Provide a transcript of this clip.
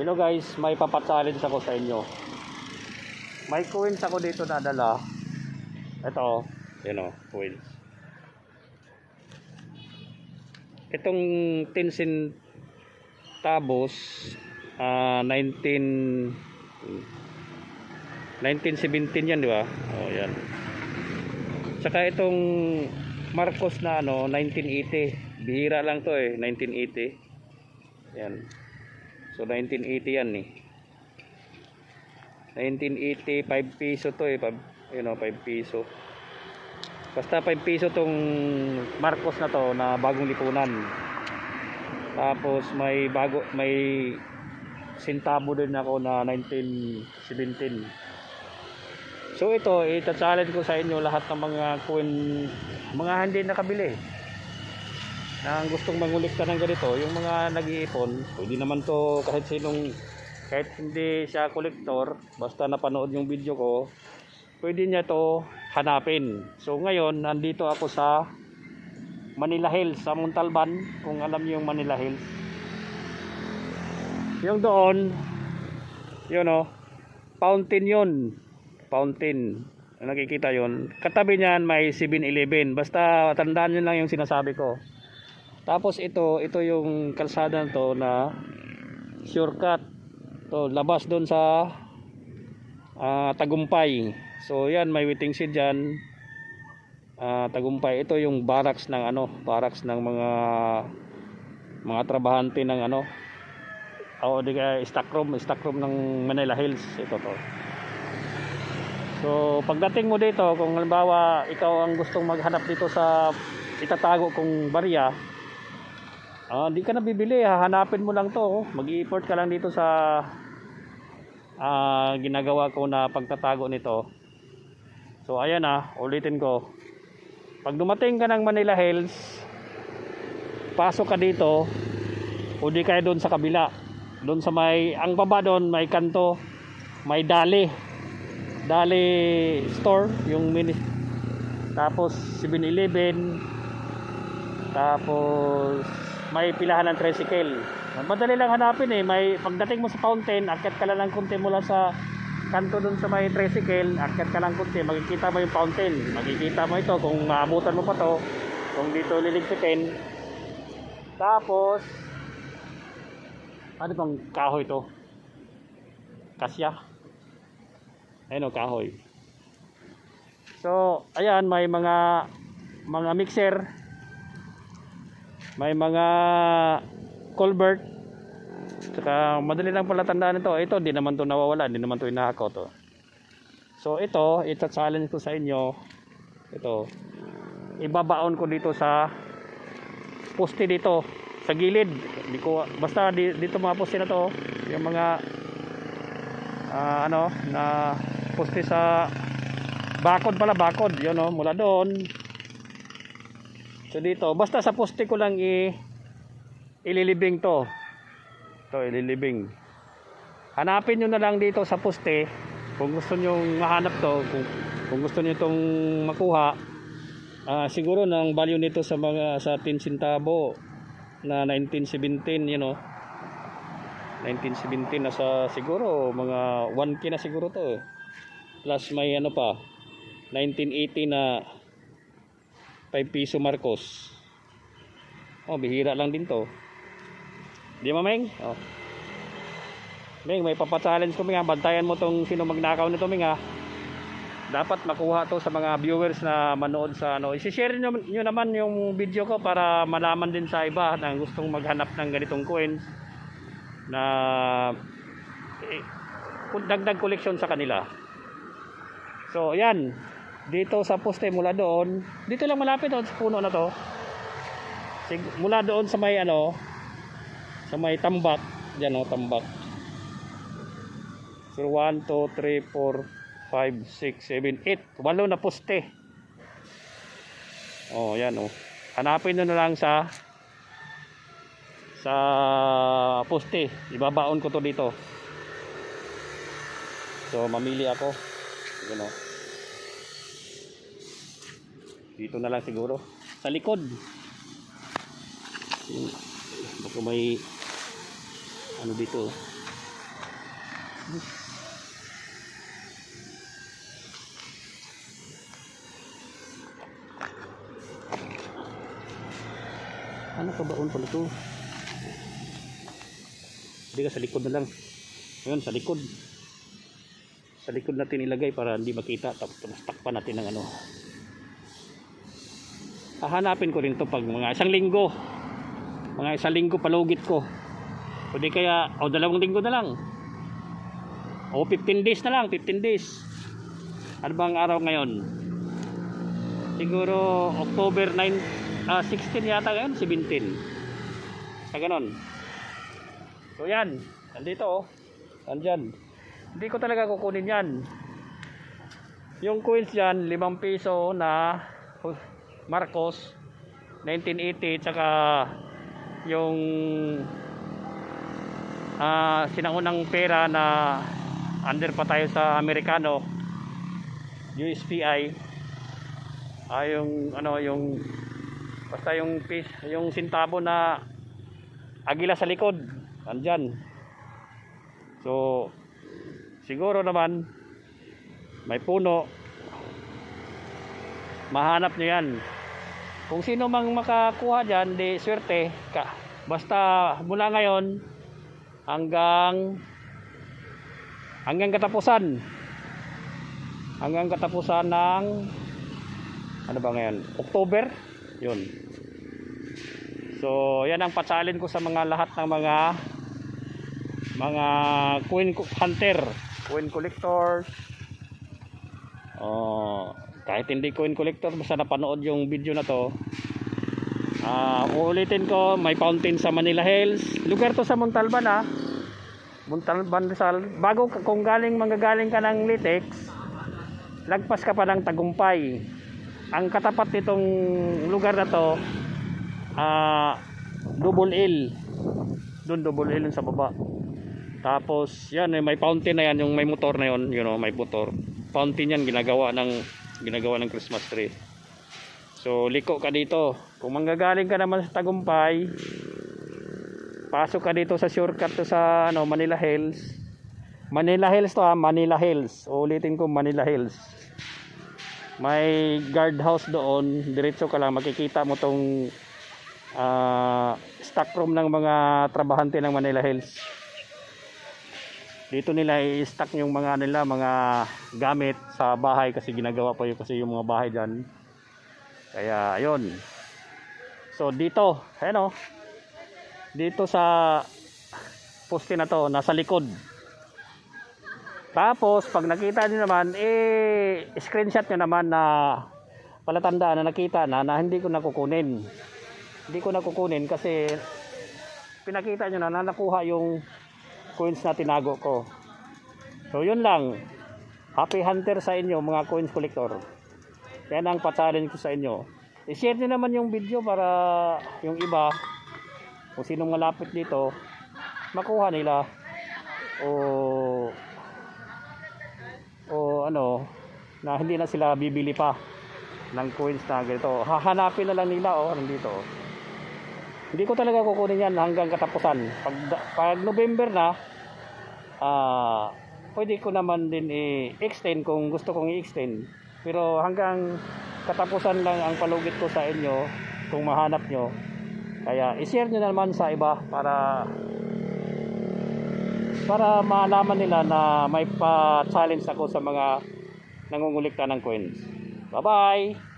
Hello guys, may papachallenge ako sa inyo. May coins ako dito na dala. Ito, yun o, coins. Itong 10 centavos, ah 19 1917 yan, di ba? Oh, yan. Tsaka itong Marcos na ano, 1980. Bihira lang to eh, 1980. Yan. So 1980 yan eh. 1980, 5 piso to eh. 5, you know, 5 piso. Basta 5 piso tong Marcos na to na bagong lipunan. Tapos may bago may sintabo din ako na 1917. So ito, ita-challenge ko sa inyo lahat ng mga coin, mga hindi nakabili. Na gustong mangulikta ng ganito, yung mga nag-iipon, pwede naman to kahit sinong, kahit hindi siya kolektor, basta napanood yung video ko, pwede niya to hanapin. So ngayon, nandito ako sa Manila Hills, sa Montalban, kung alam niyo yung Manila Hills. Yung doon, yun o, fountain yun. Fountain. Nakikita yon. Katabi niyan may 7-Eleven. Basta tandaan nyo lang yung sinasabi ko. Tapos ito, ito yung kalsada to na shortcut. To, labas doon sa ah, Tagumpay. So yan, may waiting shed dyan. Ah, Tagumpay. Ito yung barracks ng ano, barracks ng mga mga trabahante ng ano, o di kaya stock room ng Manila Hills ito to. So pagdating mo dito, kung halimbawa ikaw ang gustong maghanap dito sa itatago kong barya, ah di ka na bibili, hahanapin mo lang to. Mag-i-import ka lang dito sa ah ginagawa ko na pagtatago nito. So ayan ah, ulitin ko. Pag dumating ka ng Manila Hills, pasok ka dito, o di doon sa kabila. Doon sa may ang baba doon may kanto may dali. Dali store yung mini. Tapos 7-Eleven tapos may pilahan ng tricycle madali lang hanapin eh may pagdating mo sa fountain akyat ka lang ng konti mula sa kanto doon sa may tricycle akyat ka lang konti makikita mo yung fountain makikita mo ito kung maabutan mo pa to kung dito liligpitin tapos ano bang kahoy to? Kasya. Ayun o, kahoy. So, ayan, may mga mga mixer. May mga culvert. Saka madali lang pala tandaan ito. Ito, di naman to nawawala. Di naman to inahako to. So, ito, ito challenge ko sa inyo. Ito. Ibabaon ko dito sa poste dito sa gilid di ko basta di, dito mga poste na to yung mga ah, ano na poste sa bakod pala bakod yun no mula doon so dito basta sa poste ko lang i ililibing to. To ililibing. Hanapin nyo na lang dito sa poste. Kung gusto nyo mahanap to kung, kung gusto nyo itong makuha ah, siguro ng value nito sa mga sa 10 centavo na 1917 you know. 1917 na sa siguro mga 1k na siguro to eh. plus may ano pa 1980 na 5 piso Marcos oh bihira lang din to di ba Meng? oh Meng may papachallenge ko Meng bantayan mo tong sino magnakaw nito Meng dapat makuha to sa mga viewers na manood sa ano. I-share nyo, nyo naman yung video ko para malaman din sa iba na gustong maghanap ng ganitong coins na eh, dagdag collection sa kanila. So, yan. Dito sa poste mula doon, dito lang malapit doon sa puno na to. Sig- mula doon sa may ano, sa may tambak, diyan oh, tambak. So, 1, 2, 3, 4, 5, 6, 7, 8. Walo na poste. Oh, yan oh. Hanapin nyo na lang sa sa poste. Ibabaon ko to dito. So, mamili ako. Yan oh. Dito na lang siguro. Sa likod. Baka may ano dito. Ano ka baon pala to? Hindi ka sa likod na lang. Ngayon, sa likod. Sa likod natin ilagay para hindi makita. Tapos takpan natin ng ano. Hahanapin ko rin to pag mga isang linggo. Mga isang linggo palugit ko. O di kaya, o dalawang linggo na lang. O 15 days na lang, 15 days. Ano bang araw ngayon? Siguro October 9, ah, 16 yata ngayon, 17. Sa ganon. So yan, nandito oh. Nandyan. Hindi ko talaga kukunin yan. Yung coins yan, 5 piso na uh, Marcos 1980 tsaka yung ah sinaunang pera na under pa tayo sa Amerikano USPI ah yung ano yung basta yung pis yung sintabo na agila sa likod andyan so siguro naman may puno mahanap nyo yan kung sino mang makakuha dyan di swerte ka. Basta mula ngayon hanggang hanggang katapusan. Hanggang katapusan ng ano ba ngayon? October? Yun. So yan ang patsalin ko sa mga lahat ng mga mga coin co- hunter coin collectors. Oh kahit hindi coin collector basta napanood yung video na to Ah, uulitin ko, may fountain sa Manila Hills. Lugar to sa Montalban ah. Montalban Rizal. Bago kung galing manggagaling ka ng Litex, lagpas ka pa ng Tagumpay. Ang katapat nitong lugar na to, ah, Double L. Doon Double L sa baba. Tapos, yan, eh, may fountain na yan, yung may motor na yun, you know, may motor. Fountain yan, ginagawa ng, ginagawa ng Christmas tree. So, liko ka dito. Kung manggagaling ka naman sa Tagumpay, pasok ka dito sa shortcut to sa ano, Manila Hills. Manila Hills to ha, Manila Hills. Ulitin ko Manila Hills. May guardhouse doon. Diretso ka lang, makikita mo tong ah, stock room ng mga trabahante ng Manila Hills. Dito nila i-stock yung mga nila, mga gamit sa bahay kasi ginagawa pa yun kasi yung mga bahay dyan. Kaya ayun. So dito, ayan o. Dito sa poste na to, nasa likod. Tapos pag nakita niyo naman, eh screenshot niyo naman na palatandaan na nakita na na hindi ko nakukunin. Hindi ko nakukunin kasi pinakita niyo na na nakuha yung coins na tinago ko. So yun lang. Happy hunter sa inyo mga coins collector. Yan ang pa-challenge ko sa inyo. I-share nyo naman yung video para yung iba, kung sinong malapit dito, makuha nila. O, o ano, na hindi na sila bibili pa ng coins na ganito. Hahanapin na lang nila, oh, nandito. Hindi ko talaga kukunin yan hanggang katapusan. Pag, pag November na, ah, pwede ko naman din i-extend kung gusto kong i-extend. Pero hanggang katapusan lang ang palugit ko sa inyo kung mahanap nyo. Kaya i-share nyo naman sa iba para para maalaman nila na may pa-challenge ako sa mga nangungulikta ng coins. Bye-bye!